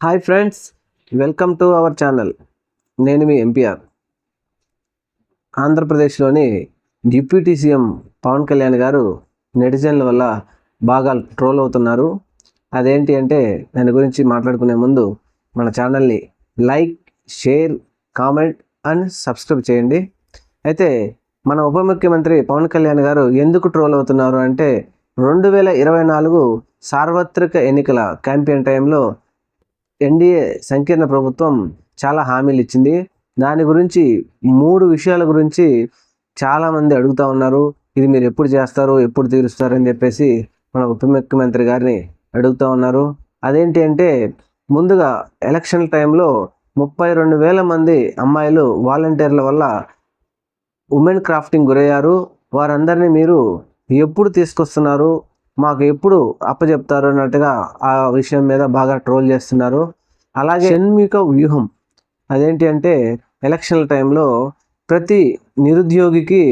Hi friends welcome to our channel. నేను మీ MPR ఆంధ్రప్రదేశ్లోని డిప్యూటీ సీఎం పవన్ కళ్యాణ్ గారు నెటిజన్ల వల్ల బాగా ట్రోల్ అవుతున్నారు. అదేంటి అంటే దాని గురించి మాట్లాడుకునే ముందు మన ఛానల్ని like share comment and subscribe చేయండి. అయితే మన ఉప ముఖ్యమంత్రి పవన్ కళ్యాణ్ గారు ఎందుకు ట్రోల్ అవుతున్నారు అంటే రెండు వేల ఇరవై నాలుగు సార్వత్రిక ఎన్నికల క్యాంపెయిన్ టైంలో ఎన్డీఏ సంకీర్ణ ప్రభుత్వం చాలా హామీలు ఇచ్చింది. దాని గురించి మూడు విషయాల గురించి చాలామంది అడుగుతూ ఉన్నారు. ఇది మీరు ఎప్పుడు చేస్తారు ఎప్పుడు తీరుస్తారు అని చెప్పేసి మన ఉప ముఖ్యమంత్రి గారిని అడుగుతూ ఉన్నారు. అదేంటి అంటే ముందుగా ఎలక్షన్ టైంలో ముప్పై రెండు వేల మంది అమ్మాయిలు వాలంటీర్ల వల్ల ఉమెన్ క్రాఫ్టింగ్ గురయ్యారు. వారందరినీ మీరు ఎప్పుడు తీసుకొస్తున్నారు? మాకు ఎప్పుడు అప్పచెప్తారు అన్నట్టుగా ఆ విషయం మీద బాగా ట్రోల్ చేస్తున్నారు. అలాగే షణ్మిక వ్యూహం అదేంటి అంటే ఎలక్షన్ల టైంలో ప్రతి నిరుద్యోగికి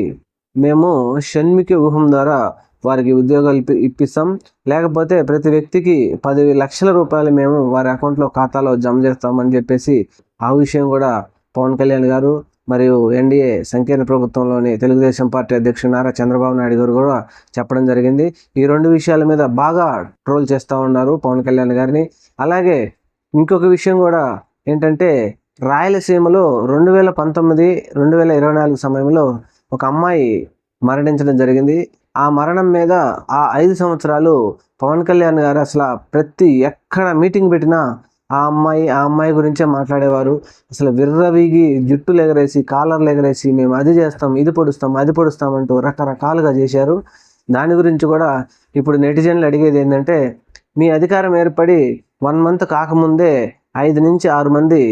మేము షణ్మిక వ్యూహం ద్వారా వారికి ఉద్యోగాలు ఇప్పి ఇప్పిస్తాం. లేకపోతే ప్రతి వ్యక్తికి పది లక్షల రూపాయలు మేము వారి అకౌంట్లో ఖాతాలో జమ చేస్తామని చెప్పేసి ఆ విషయం కూడా పవన్ కళ్యాణ్ గారు మరియు ఎన్డీఏ సంకీర్ణ ప్రభుత్వంలోని తెలుగుదేశం పార్టీ అధ్యక్షుడు నారా చంద్రబాబు నాయుడు గారు కూడా చెప్పడం జరిగింది. ఈ రెండు విషయాల మీద బాగా ట్రోల్ చేస్తూ ఉన్నారు పవన్ కళ్యాణ్ గారిని. అలాగే ఇంకొక విషయం కూడా ఏంటంటే రాయలసీమలో రెండు వేల పంతొమ్మిది రెండు వేల ఇరవై నాలుగు సమయంలో ఒక అమ్మాయి మరణించడం జరిగింది. ఆ మరణం మీద ఆ ఐదు సంవత్సరాలు పవన్ కళ్యాణ్ గారు అసలు ప్రతి ఎక్కడ మీటింగ్ పెట్టినా ఆ అమ్మాయి ఆ అమ్మాయి గురించే మాట్లాడేవారు. అసలు విర్రవీగి జుట్టులు ఎగరేసి కాలర్లు ఎగరేసి మేము అది చేస్తాం ఇది పొడుస్తాం అది పొడుస్తాం అంటూ రకరకాలుగా చేశారు. దాని గురించి కూడా ఇప్పుడు నెటిజన్లు అడిగేది ఏంటంటే మీ అధికారం ఏర్పడి వన్ మంత్ కాకముందే ఐదు నుంచి ఆరు మంది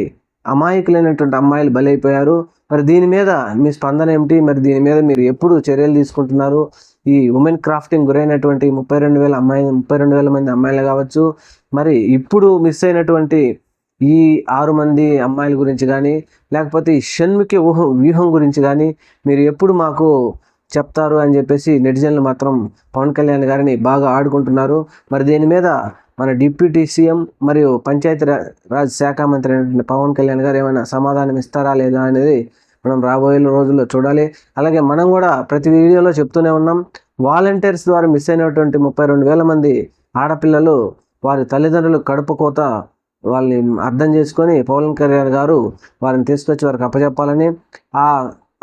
అమాయకులైనటువంటి అమ్మాయిలు బలైపోయారు. మరి దీని మీద మీ స్పందన ఏమిటి? మరి దీని మీద మీరు ఎప్పుడు చర్యలు తీసుకుంటున్నారు? ఈ ఉమెన్ క్రాఫ్టింగ్ గురైనటువంటి ముప్పై రెండు వేల అమ్మాయి ముప్పై రెండు వేల మంది అమ్మాయిలు కావచ్చు. మరి ఇప్పుడు మిస్ అయినటువంటి ఈ ఆరు మంది అమ్మాయిల గురించి కానీ లేకపోతే ఈ షణ్ముఖి ఊహం వ్యూహం గురించి కానీ మీరు ఎప్పుడు మాకు చెప్తారు అని చెప్పేసి నెటిజన్లు మాత్రం పవన్ కళ్యాణ్ గారిని బాగా ఆడుకుంటున్నారు. మరి దీని మీద మన డిప్యూటీ సీఎం మరియు పంచాయతీ రా- రాజ్ శాఖ మంత్రి అయినటువంటి పవన్ కళ్యాణ్ గారు ఏమైనా సమాధానం ఇస్తారా లేదా అనేది మనం రాబోయే రోజుల్లో చూడాలి. అలాగే మనం కూడా ప్రతి వీడియోలో చెప్తూనే ఉన్నాం. వాలంటీర్స్ ద్వారా మిస్ అయినటువంటి ముప్పై రెండు వేల మంది ఆడపిల్లలు వారి తల్లిదండ్రులు కడుపు కోత వాళ్ళని అర్థం చేసుకొని పవన్ కళ్యాణ్ గారు వారిని తీసుకొచ్చి వారికి అప్పచెప్పాలని ఆ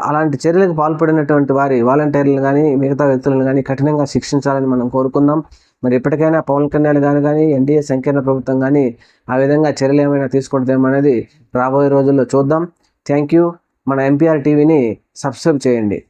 అలాంటి చర్యలకు పాల్పడినటువంటి వారి వాలంటీర్లను కానీ మిగతా వ్యక్తులను కానీ కఠినంగా శిక్షించాలని మనం కోరుకుందాం. మరి ఎప్పటికైనా పవన్ కళ్యాణ్ గారు కానీ ఎన్డీఏ సంకీర్ణ ప్రభుత్వం కానీ ఆ విధంగా చర్యలు ఏమైనా తీసుకుంటామనేది రాబోయే రోజుల్లో చూద్దాం. Thank you. మన ఎంపీఆర్ టీవీని సబ్స్క్రైబ్ చేయండి.